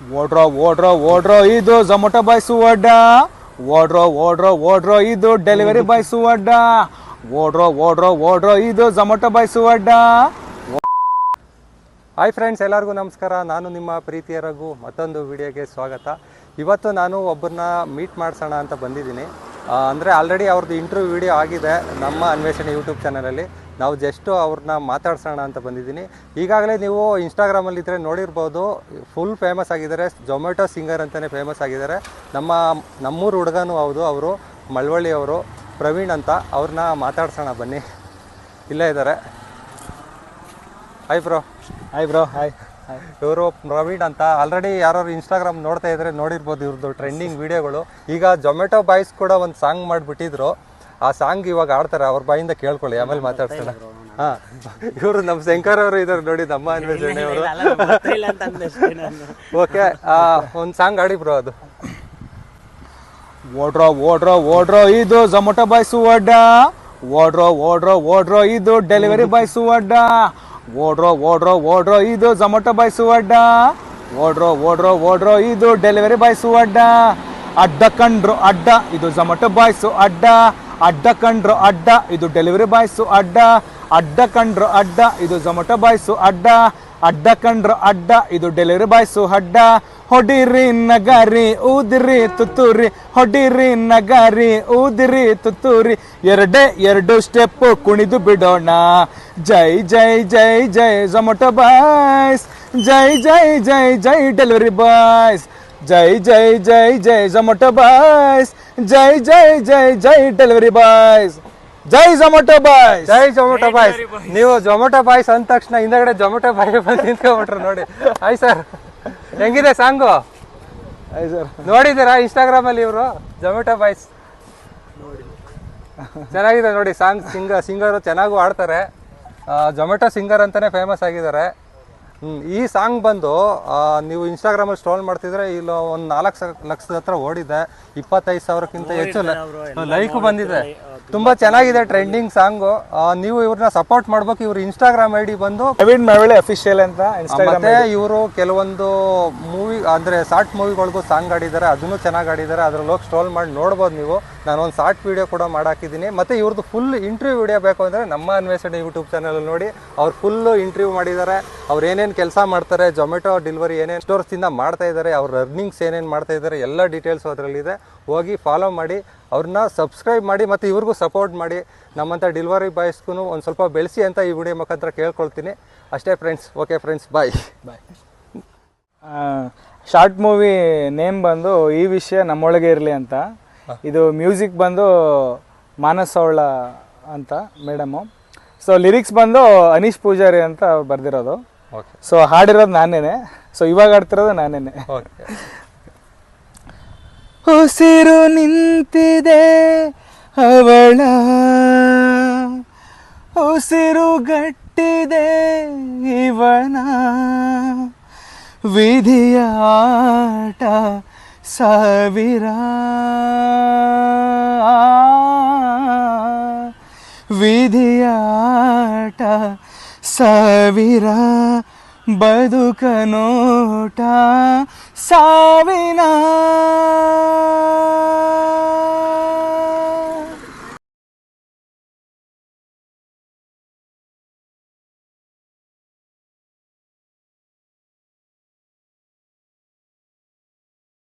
ಓಡ್ರೋ ಓಡ್ರೋ ಓಡ್ರೋ ಇದು ಝೊಮೊಟೊ ಬಾಯ್ ಸುವಡ್ಡ ಓಡ್ರೋ ಓಡ್ರೋ ಓಡ್ರೋ ಇದು ಡೆಲಿವರಿ ಬಾಯ್ ಸುವಡ್ಡ ಓಡ್ರೋ ಓಡ್ರೋ ಓಡ್ರೋ ಇದು ಝೊಮೊಟೊ ಬಾಯ್ ಸುವಡ್ಡ ಹಾಯ್ ಫ್ರೆಂಡ್ಸ್ ಎಲ್ಲರಿಗೂ ನಮಸ್ಕಾರ. ನಾನು ನಿಮ್ಮ ಪ್ರೀತಿಯ ರಘು. ಮತ್ತೊಂದು ವಿಡಿಯೋಗೆ ಸ್ವಾಗತ. ಇವತ್ತು ನಾನು ಒಬ್ಬರನ್ನ ಮೀಟ್ ಮಾಡಿಸೋಣ ಅಂತ ಬಂದಿದ್ದೀನಿ. ಅಂದರೆ ಆಲ್ರೆಡಿ ಅವ್ರದ್ದು ಇಂಟರ್ವ್ಯೂ ವಿಡಿಯೋ ಆಗಿದೆ ನಮ್ಮ ಅನ್ವೇಷಣೆ ಯೂಟ್ಯೂಬ್ ಚಾನಲಲ್ಲಿ ನಾವು ಜಸ್ಟು ಅವ್ರನ್ನ ಮಾತಾಡ್ಸೋಣ ಅಂತ ಬಂದಿದ್ದೀನಿ. ಈಗಾಗಲೇ ನೀವು ಇನ್ಸ್ಟಾಗ್ರಾಮಲ್ಲಿ ಇದ್ದರೆ ನೋಡಿರ್ಬೋದು ಫುಲ್ ಫೇಮಸ್ ಆಗಿದ್ದಾರೆ. ಜೊಮ್ಯಾಟೊ ಸಿಂಗರ್ ಅಂತಲೇ ಫೇಮಸ್ ಆಗಿದ್ದಾರೆ. ನಮ್ಮ ನಮ್ಮೂರು ಹುಡುಗನೂ ಹೌದು ಅವರು ಮಳವಳ್ಳಿ ಅವರು. ಪ್ರವೀಣ್ ಅಂತ ಅವ್ರನ್ನ ಮಾತಾಡ್ಸೋಣ ಬನ್ನಿ. ಇಲ್ಲೇ ಇದ್ದಾರೆ. Hi bro hi bro hi ಇವರು ಪ್ರವೀಣ್ ಅಂತ. ಆಲ್ರೆಡಿ ಯಾರು ಇನ್ಸ್ಟಾಗ್ರಾಮ್ ನೋಡ್ತಾ ಇದ್ರೆ ನೋಡಿರ್ಬೋದು ಇವ್ರದ್ದು ಟ್ರೆಂಡಿಂಗ್ ವಿಡಿಯೋಗಳು ಈಗ ಜೊಮೆಟೊ ಬಾಯ್ಸ್ ಕೂಡ ಒಂದು ಸಾಂಗ್ ಮಾಡಿಬಿಟ್ಟಿದ್ರು. ಆ ಸಾಂಗ್ ಇವಾಗ ಆಡ್ತಾರೆ ಅವ್ರ ಬಾಯಿಂದ ಕೇಳ್ಕೊಳ್ಳಿ ಆಮೇಲೆ ಮಾತಾಡ್ಸೋಣ. ಹಾ ಇವರು ನಮ್ಮ ಶಂಕರ್ ಅವರು ಇದಾರೆ ನೋಡಿ ನಮ್ಮ ಅನ್ವೇಷಣೆ ಅವರು. ಓಕೆ ಒಂದು ಸಾಂಗ್ ಆಡಿ ಬ್ರೋ ಅದು. ಓಡ್ರೋ ಓಡ್ರೋ ಓಡ್ರೋ ಇದು ಜೊಮೊಟೊ ಬಾಯ್ ಸುವಡ್ಡ ಓಡ್ರೋ ಓಡ್ರೋ ಓಡ್ರೋ ಇದು ಡೆಲಿವರಿ ಬಾಯ್ ಸುವಡ್ಡ ಓಡ್ರೋ ಓಡ್ರೋ ಓಡ್ರೋ ಇದು ಜೊಮೊಟೊ ಬಾಯ್ ಸುವಡ್ಡ ಓಡ್ರೋ ಓಡ್ರೋ ಓಡ್ರೋ ಇದು ಡೆಲಿವರಿ ಬಾಯ್ ಸುವಡ್ಡ ಅಡ್ಡ ಕಂಡ್ರು ಅಡ್ಡ ಇದು ಜೊಮೊಟೊ ಬಾಯ್ಸು ಅಡ್ಡ. ಅಡ್ಡ ಕಂಡ್ರು ಅಡ್ಡ, ಇದು ಡೆಲಿವರಿ ಬಾಯ್ಸು ಅಡ್ಡ ಅಡ್ಡ ಕಂಡ್ರು ಅಡ್ಡ, ಇದು ಝೊಮೊಟೊ ಬಾಯ್ಸು ಅಡ್ಡ ಅಡ್ಡ ಕಂಡ್ರು ಅಡ್ಡ, ಇದು ಡೆಲಿವರಿ ಬಾಯ್ಸು ಅಡ್ಡ. ಹೊಡಿರಿ ನಗರಿ, ಊದಿರಿ ತುತ್ತೂರಿ, ಹೊಡಿರಿ ನಗರಿ, ಊದಿರಿ ತುತ್ತೂರಿ. ಎರಡೇ, ಎರಡು ಸ್ಟೆಪ್ ಕುಣಿದು ಬಿಡೋಣ. ಜೈ ಜೈ ಜೈ ಜೈ ಝೊಮೊಟೊ ಬಾಯ್ಸ್ ಜೈ ಜೈ ಜೈ ಜೈ ಡೆಲಿವರಿ ಬಾಯ್ಸ್ ಜೈ ಜೈ ಜೈ ಜೈ ಝೊಮೊಟೊ ಬಾಯ್ಸ್ ಜೈ ಜೈ ಜೈ ಜೈ ಡೆಲಿವರಿ ಬಾಯ್ಸ್ ಜೈ ಜೊಮೊಟೊ ಬಾಯ್ಸ್ ಜೈ ಝೊಮೊಟೊ ಬಾಯ್ಸ್ ನೀವು ಝೊಮೊಟೊ ಬಾಯ್ಸ್ ಅಂದ ತಕ್ಷಣ ಹಿಂದಗಡೆ ಝೊಮೊಟೊ ಬಾಯ್ ಬಂದು ನಿಂತ್ಕೊಂಡ್ಬಿಟ್ರು ನೋಡಿ. ಹಾಯ್ ಸರ್ ಹೆಂಗಿದೆ ಸಾಂಗು? ಹಾಯ್ ಸರ್ ನೋಡಿದ್ದೀರಾ ಇನ್ಸ್ಟಾಗ್ರಾಮ್ ಅಲ್ಲಿ ಇವರು? ಜೊಮೆಟೊ ಬಾಯ್ಸ್ ಚೆನ್ನಾಗಿದೆ ನೋಡಿ ಸಾಂಗ್ ಸಿಂಗರ್ ಸಿಂಗರು ಚೆನ್ನಾಗೂ ಆಡ್ತಾರೆ ಜೊಮೆಟೊ ಸಿಂಗರ್ ಅಂತಾನೆ ಫೇಮಸ್ ಆಗಿದ್ದಾರೆ. ಈ ಸಾಂಗ್ ಬಂದು ನೀವು ಇನ್ಸ್ಟಾಗ್ರಾಮಲ್ಲಿ ಸ್ಟ್ರೋಲ್ ಮಾಡ್ತಿದ್ರೆ ಇಲ್ಲ ಒಂದು ನಾಲ್ಕು ಲಕ್ಷದ ಹತ್ರ ಓಡಿದೆ. ಇಪ್ಪತ್ತೈದು ಸಾವಿರಕ್ಕಿಂತ ಹೆಚ್ಚು ಲೈಕ್ ಬಂದಿದೆ. ತುಂಬಾ ಚೆನ್ನಾಗಿದೆ ಟ್ರೆಂಡಿಂಗ್ ಸಾಂಗು ನೀವು ಇವ್ರನ್ನ ಸಪೋರ್ಟ್ ಮಾಡ್ಬೇಕು. ಇವ್ರ ಇನ್ಸ್ಟಾಗ್ರಾಮ್ ಐ ಡಿ ಬಂದು ಪ್ರವೀಣ್ ಮಳವಳ್ಳಿ ಅಫಿಷಿಯಲ್ ಅಂತ ಮತ್ತೆ ಇವರು ಕೆಲವೊಂದು ಮೂವಿ ಅಂದ್ರೆ ಶಾರ್ಟ್ ಮೂವಿಗಳಿಗೂ ಸಾಂಗ್ ಆಡಿದ್ದಾರೆ ಅದನ್ನು ಚೆನ್ನಾಗಿ ಆಡಿದ್ದಾರೆ ಅದ್ರಲ್ಲಿ ಹೋಗಿ ಸ್ಟ್ರೋಲ್ ಮಾಡಿ ನೋಡ್ಬೋದು ನೀವು. ನಾನು ಒಂದು ಶಾರ್ಟ್ ವಿಡಿಯೋ ಕೂಡ ಮಾಡಾಕಿದ್ದೀನಿ. ಮತ್ತೆ ಇವ್ರದ್ದು ಫುಲ್ ಇಂಟರ್ವ್ಯೂ ವಿಡಿಯೋ ಬೇಕು ಅಂದ್ರೆ ನಮ್ಮ ಅನ್ವೇಷಣೆ ಯೂಟ್ಯೂಬ್ ಚಾನಲ್ ನೋಡಿ. ಅವ್ರು ಫುಲ್ ಇಂಟರ್ವ್ಯೂ ಮಾಡಿದ್ದಾರೆ. ಅವ್ರು ಏನೇನು ಕೆಲಸ ಮಾಡ್ತಾರೆ ಜೊಮೆಟೊ ಡೆಲಿವರಿ ಏನೇನು ಸ್ಟೋರ್ಸಿಂದ ಮಾಡ್ತಾ ಇದ್ದಾರೆ. ಅವ್ರ ಅರ್ನಿಂಗ್ಸ್ ಏನೇನು ಮಾಡ್ತಾ ಇದ್ದಾರೆ. ಎಲ್ಲ ಡೀಟೇಲ್ಸ್ ಅದರಲ್ಲಿದೆ. ಹೋಗಿ ಫಾಲೋ ಮಾಡಿ. ಅವ್ರನ್ನ ಸಬ್ಸ್ಕ್ರೈಬ್ ಮಾಡಿ ಮತ್ತು ಇವ್ರಿಗೂ ಸಪೋರ್ಟ್ ಮಾಡಿ. ನಮ್ಮಂಥ ಡೆಲಿವರಿ ಬಾಯ್ಸ್ಗೂ ಒಂದು ಸ್ವಲ್ಪ ಬೆಳೆಸಿ ಅಂತ ಈ ವಿಡಿಯೋ ಮುಖಾಂತರ ಕೇಳ್ಕೊಳ್ತೀನಿ. ಅಷ್ಟೇ friends okay friends bye bye short movie name ಬಂದು ಈ ವಿಷಯ ನಮ್ಮೊಳಗೆ ಇರಲಿ ಅಂತ. ಇದು ಮ್ಯೂಸಿಕ್ ಬಂದು ಮಾನಸ್ ಅವಳ ಅಂತ ಮೇಡಮು ಸೊ ಲಿರಿಕ್ಸ್ ಬಂದು ಅನೀಶ್ ಪೂಜಾರಿ ಅಂತ ಬರ್ದಿರೋದು. ಸೊ ಹಾಡಿರೋದು ನಾನೇನೆ. ಸೊ ಇವಾಗ ಆಡ್ತಿರೋದು ನಾನೇನೆ. ಉಸಿರು ನಿಂತಿದೆ ಅವಳ. ಉಸಿರು ಗಟ್ಟಿದೆ ಇವನ ವಿಧಿಯ ಆಟ ಸಾವಿರ. ವಿಧಿಯ ಆಟ ಸಾವಿರ. ಬದುಕ ನೋಟ ಸಾವಿನ.